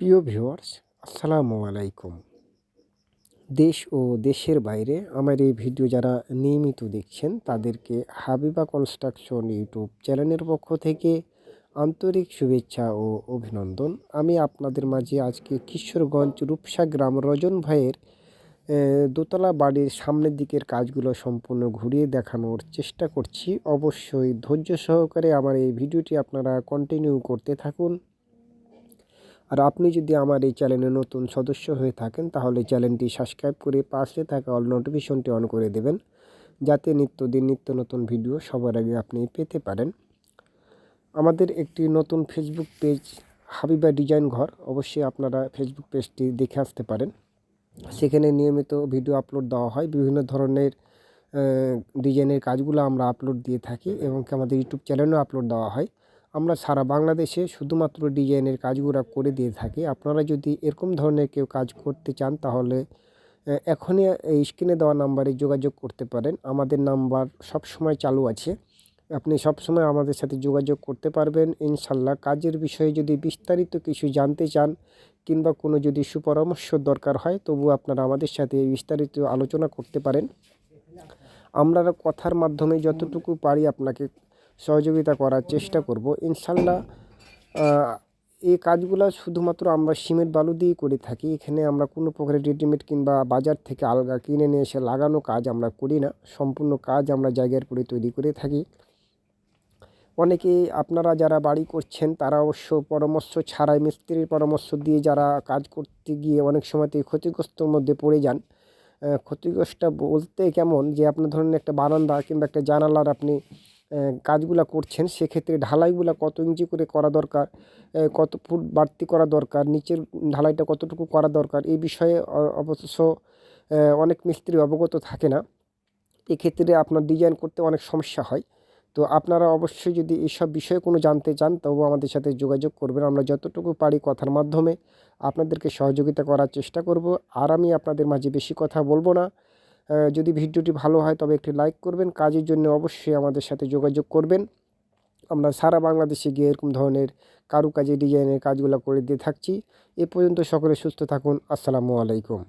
প্রিয় ভিউয়ার্স, আসসালামু আলাইকুম। দেশ ও দেশের বাইরে আমার এই ভিডিও যারা নিয়মিত দেখছেন, তাদেরকে হাবিবা কনস্ট্রাকশন ইউটিউব চ্যানেলের পক্ষ থেকে আন্তরিক শুভেচ্ছা ও অভিনন্দন। আমি আপনাদের মাঝে আজকে কিশোরগঞ্জ রূপসা গ্রাম রজন ভাইয়ের দোতলা বাড়ির সামনের দিকের কাজগুলো সম্পূর্ণ ঘুরিয়ে দেখানোর চেষ্টা করছি। অবশ্যই ধৈর্য সহকারে আমার এই ভিডিওটি আপনারা কন্টিনিউ করতে থাকুন। আর আপনি যদি আমার এই চ্যানেলে নতুন সদস্য হয়ে থাকেন, তাহলে চ্যানেলটি সাবস্ক্রাইব করে পাশে থাকা অল নোটিফিকেশনটি অন করে দেবেন, যাতে নিত্যদিন নিত্য নতুন ভিডিও সবার আগে আপনি পেতে পারেন। আমাদের একটি নতুন ফেসবুক পেজ হাবিবা ডিজাইন ঘর, অবশ্যই আপনারা ফেসবুক পেজটি দেখে আসতে পারেন। সেখানে নিয়মিত ভিডিও আপলোড দেওয়া হয়। বিভিন্ন ধরনের ডিজাইনের কাজগুলো আমরা আপলোড দিয়ে থাকি এবং আমাদের ইউটিউব চ্যানেলেও আপলোড দেওয়া হয়। আমরা সারা বাংলাদেশে শুধুমাত্র ডিজাইনের কাজগুলো করে দিয়ে থাকি। আপনারা যদি এরকম ধরনের কেউ কাজ করতে চান, তাহলে এখনই এই স্ক্রিনে দেওয়া নাম্বারে যোগাযোগ করতে পারেন। আমাদের নাম্বার সব সময় চালু আছে। আপনি সব সময় আমাদের সাথে যোগাযোগ করতে পারবেন। ইনশাল্লাহ কাজের বিষয়ে যদি বিস্তারিত কিছু জানতে চান কিংবা কোনো যদি সুপরামর্শ দরকার হয়, তবু আপনারা আমাদের সাথে বিস্তারিত আলোচনা করতে পারেন। আমরা কথার মাধ্যমে যতটুকু পারি আপনাকে সহযোগিতা করার চেষ্টা করব। ইনশাল্লাহ এই কাজগুলো শুধুমাত্র আমরা সিমেন্ট বালু দিয়েই করে থাকি। এখানে আমরা কোনো প্রকারের রেডিমেড কিংবা বাজার থেকে আলগা কিনে নিয়ে এসে লাগানো কাজ আমরা করি না। সম্পূর্ণ কাজ আমরা জায়গার পরে তৈরি করে থাকি। অনেকেই, আপনারা যারা বাড়ি করছেন, তারা অবশ্য পরামর্শ ছাড়াই মিস্ত্রির পরামর্শ দিয়ে যারা কাজ করতে গিয়ে অনেক সময়তেই ক্ষতিগ্রস্তর মধ্যে পড়ে যান। ক্ষতিগ্রস্ত বলতে কেমন? যে আপনার ধরুন একটা বারান্দা কিংবা একটা জানালার আপনি কাজগুলা করছেন, সেক্ষেত্রে ঢালাইগুলা কত ইঞ্চি করে করা দরকার কত ফুট বাড়তি করা দরকার, নিচের ঢালাইটা কতটুকু করা দরকার, এই বিষয়ে অবশ্য অনেক মিস্ত্রি অবগত থাকে না। এক্ষেত্রে আপনার ডিজাইন করতে অনেক সমস্যা হয়। তো আপনারা অবশ্যই যদি এইসব বিষয়ে কোনো জানতে চান তবু আমাদের সাথে যোগাযোগ করবেন। আমরা যতটুকু পারি কথার মাধ্যমে আপনাদেরকে সহযোগিতা করার চেষ্টা করব। আর আমি আপনাদের মাঝে বেশি কথা বলব না। যদি ভিডিওটি ভালো হয় তবে একটি লাইক করবেন। কাজের জন্য অবশ্যই আমাদের সাথে যোগাযোগ করবেন। আমরা সারা বাংলাদেশে গিয়ে এরকম ধরনের কারুকাজে, ডিজাইনের কাজগুলো করে দিয়ে থাকছি। এ পর্যন্ত সকলে সুস্থ থাকুন। আসসালামু আলাইকুম।